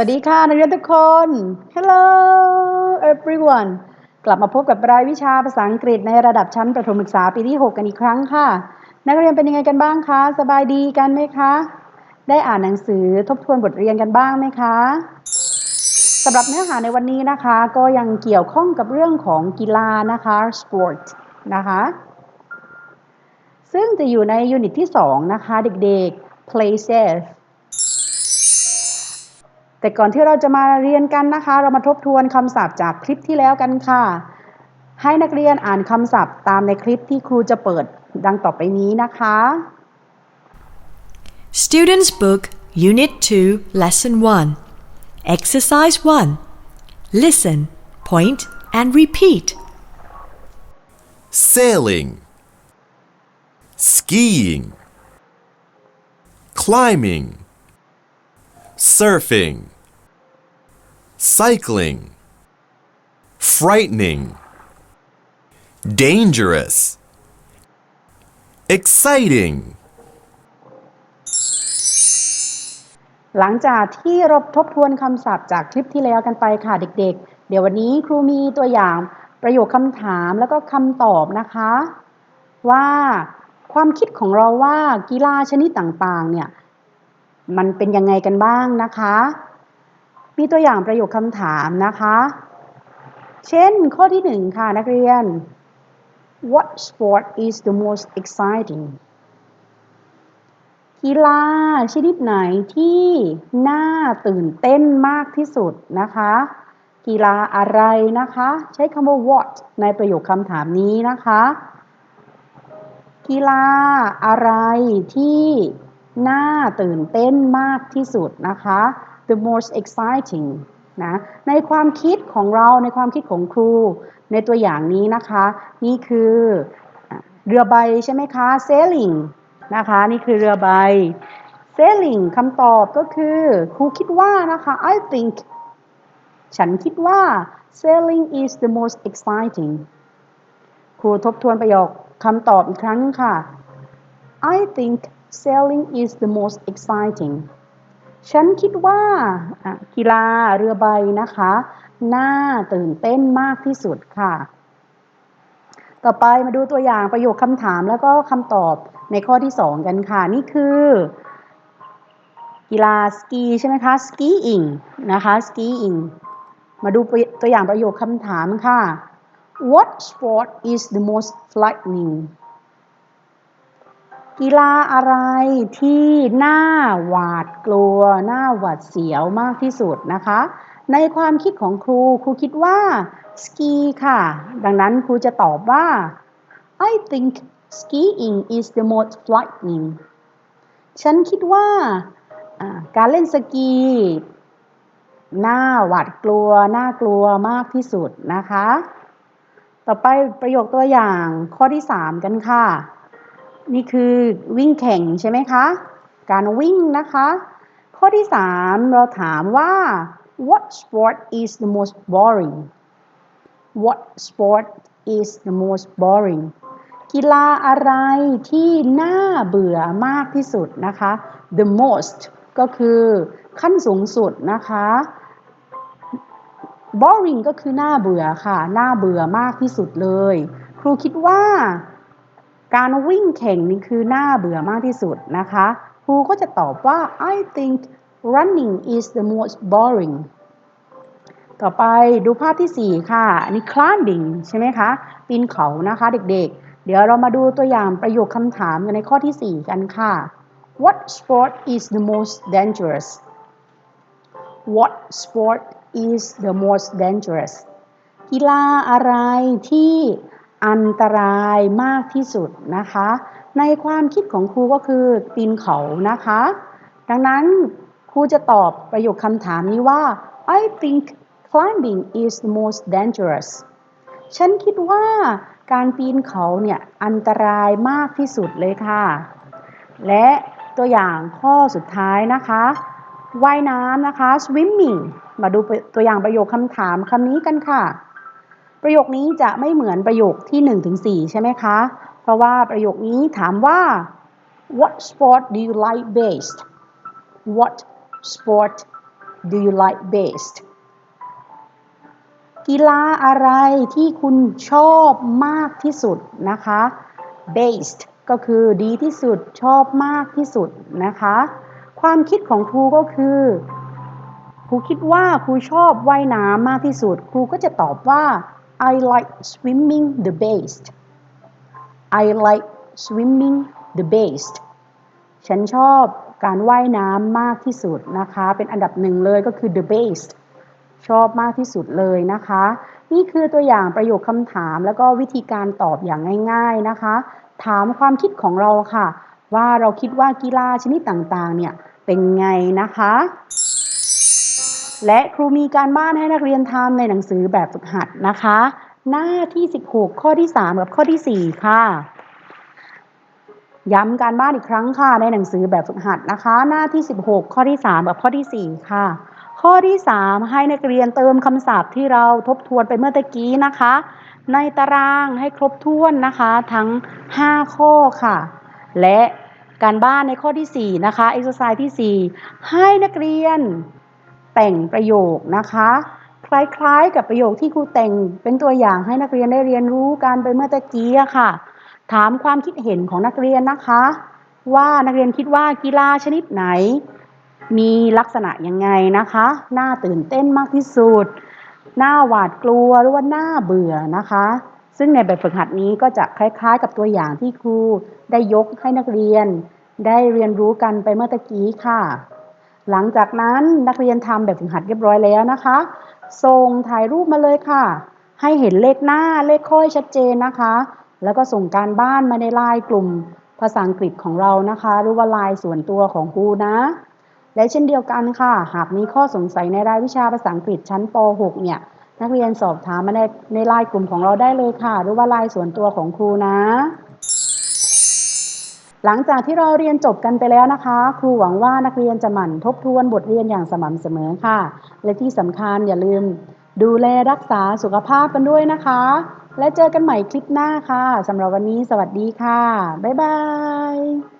วัสดีค่ะนักเรียนทุกคน Hello everyone กลับมาพบกับรายวิชาภาษาอังกฤษในระดับชั้นประถมศึกษาปีที่ 6 กันอีกครั้งค่ะ นักเรียนเป็นยังไงกันบ้างคะ สบายดีกันไหมคะ ได้อ่านหนังสือทบทวนบทเรียนกันบ้างไหมคะสำหรับเนื้อหาในวันนี้นะคะ ก็ยังเกี่ยวข้องกับเรื่องของกีฬานะคะ sport นะคะ ซึ่งจะอยู่ในยูนิตที่ 2 นะคะเด็กๆ play safe แต่ก่อนที่เราจะมาเรียนกันนะคะ เรามาทบทวนคำศัพท์จากคลิปที่แล้วกันค่ะ ให้นักเรียนอ่านคำศัพท์ตามในคลิปที่ครูจะเปิดดังต่อไปนี้นะคะ Students' Book, Unit 2, Lesson 1. Exercise 1. Listen, point, and repeat. sailing, skiing, climbing, surfing, cycling, frightening, dangerous, exciting. หลังจากที่เราทบทวนคำศัพท์จากคลิปที่แล้วกันไปค่ะเด็กๆเดี๋ยววันนี้ครูมีตัวอย่างประโยคคำถามแล้วก็คำตอบนะคะ ว่าความคิดของเราว่ากีฬาชนิดต่างๆเนี่ย มันเป็นยังไงกันบ้างนะคะ มีตัวอย่างประโยคคำถามนะคะ เช่นข้อที่หนึ่งค่ะนักเรียน What sport is the most exciting กีฬาชนิดไหนที่น่าตื่นเต้นมากที่สุดนะคะ กีฬาอะไรนะคะ ใช้คำว่า what ในประโยคคำถามนี้นะคะ กีฬาอะไรที่ น่าตื่นเต้นมากที่สุดนะคะ the most exciting นะในความคิดของเราในความคิดของครู ในตัวอย่างนี้นะคะ นี่คือเรือใบใช่ไหมคะ sailing นะคะ นี่คือเรือใบ sailing คำตอบก็คือครูคิดว่านะคะ I think ฉันคิดว่า sailing is the most exciting ครูทบทวนประโยคคำตอบอีกครั้งค่ะ I think sailing is the most exciting ฉันคิดว่ากีฬาเรือใบนะคะ น่าตื่นเต้นมากที่สุดค่ะ ต่อไปมาดูตัวอย่างประโยคคำถามแล้วก็คำตอบในข้อที่ 2 กันค่ะ นี่คือ กีฬาสกีใช่ไหมคะ skiing นะคะ skiing มาดูตัวอย่างประโยคคำถามค่ะ What sport is the most frightening กีฬาอะไรที่น่าหวาดกลัวน่าหวาดเสียวมากที่สุดนะคะ ในความคิดของครูครูคิดว่าสกีค่ะ ดังนั้นครูจะตอบว่า I think skiing is the most frightening ฉันคิดว่าการเล่นสกีน่าหวาดกลัวน่ากลัวมากที่สุดนะคะ ต่อไปประโยคตัวอย่างข้อที่ 3 กันค่ะ นี่คือวิ่งแข่งใช่ไหมคะ การวิ่งนะคะ ข้อที่ 3 เราถามว่า what sport is the most boring what sport is the most boring กีฬาอะไรที่น่าเบื่อมากที่สุดนะคะ the most ก็คือขั้นสูงสุดนะคะ boring ก็คือน่าเบื่อค่ะ น่าเบื่อมากที่สุดเลย ครูคิดว่า การวิ่งแข่งนี่คือน่าเบื่อมากที่สุดนะคะครูก็จะตอบว่า I think running is the most boring ต่อไปดูภาพที่ 4 ค่ะ อันนี้ climbing ใช่ไหมคะ ปีนเขานะคะเด็กๆ เดี๋ยวเรามาดูตัวอย่างประโยคคำถามกันในข้อที่ 4 กันค่ะ What sport is the most dangerous What sport is the most dangerous กีฬาอะไรที่ อันตรายมากที่สุดนะคะ ในความคิดของครูก็คือปีนเขานะคะ ดังนั้นครูจะตอบประโยคคำถามนี้ว่า I think climbing is the most dangerous ฉันคิดว่าการปีนเขาเนี่ยอันตรายมากที่สุดเลยค่ะ และตัวอย่างข้อสุดท้ายนะคะว่ายน้ำนะคะ swimming มาดูตัวอย่างประโยคคำถามคำนี้กันค่ะ ประโยคนี้จะไม่เหมือนประโยคที่1ถึง4ใช่ไหมคะ เพราะว่าประโยคนี้ถามว่า what sport do you like best what sport do you like best กีฬาอะไรที่คุณชอบมากที่สุดนะคะ best ก็คือดีที่สุดชอบมากที่สุดนะคะ ความคิดของครูก็คือครูคิดว่าครูชอบว่ายน้ำมากที่สุด ครูก็จะตอบว่า I like swimming the best I like swimming the best ฉันชอบการว่ายน้ำมากที่สุดนะคะ เป็นอันดับหนึ่งเลยก็คือ the best ชอบมากที่สุดเลยนะคะ นี่คือตัวอย่างประโยคคำถามแล้วก็วิธีการตอบอย่างง่าย ๆนะคะ ถามความคิดของเราค่ะ ว่าเราคิดว่ากีฬาชนิดต่างๆ เนี่ยเป็นไงนะคะ และครูมีการบ้านให้นักเรียนทำในหนังสือแบบฝึกหัดนะคะ หน้าที่ 16 ข้อที่ 3 กับข้อที่ 4 ค่ะ ย้ำการบ้านอีกครั้งค่ะ ในหนังสือแบบฝึกหัดนะคะ หน้าที่ 16 ข้อที่ 3 กับข้อที่ 4 ค่ะ ข้อที่ 3 ให้นักเรียนเติมคำศัพท์ที่เราทบทวนไปเมื่อตะกี้นะคะ ในตารางให้ครบถ้วนนะคะ ทั้ง 5 ข้อค่ะ และการบ้านในข้อที่ 4 นะคะ exercise ที่ 4 ให้นักเรียน แต่งประโยคนะคะ คล้ายๆ กับประโยคที่ครูแต่งเป็นตัวอย่างให้นักเรียนได้เรียนรู้กันไปเมื่อตะกี้ค่ะ ถามความคิดเห็นของนักเรียนนะคะ ว่านักเรียนคิดว่ากีฬาชนิดไหน มีลักษณะยังไงนะคะน่าตื่นเต้นมากที่สุดน่าหวาดกลัวหรือว่าน่าเบื่อนะคะ ซึ่งในแบบฝึกหัดนี้ก็จะคล้ายๆ กับตัวอย่างที่ครูได้ยกให้นักเรียน ได้เรียนรู้กันไปเมื่อตะกี้ค่ะ หลังจากนั้นนักเรียนทำแบบฝึกหัดเรียบร้อยแล้วนะคะส่งถ่ายรูปมาเลยค่ะ ให้เห็นเลขหน้าเลขค่อยชัดเจนนะคะ แล้วก็ส่งการบ้านมาในไลน์กลุ่มภาษาอังกฤษของเรานะคะ หรือว่าไลน์ส่วนตัวของครูนะ และเช่นเดียวกันค่ะ หากมีข้อสงสัยในรายวิชาภาษาอังกฤษชั้นป .6 เนี่ย นักเรียนสอบถามมาในในไลน์กลุ่มของเราได้เลยค่ะ หรือว่าไลน์ส่วนตัวของครูนะ หลังจากที่เราเรียนจบกันไปแล้วนะคะ ครูหวังว่านักเรียนจะหมั่นทบทวนบทเรียนอย่างสม่ำเสมอค่ะ และที่สำคัญอย่าลืม ดูแลรักษาสุขภาพกันด้วยนะคะ และเจอกันใหม่คลิปหน้าค่ะสำหรับวันนี้สวัสดีค่ะ บ๊ายบาย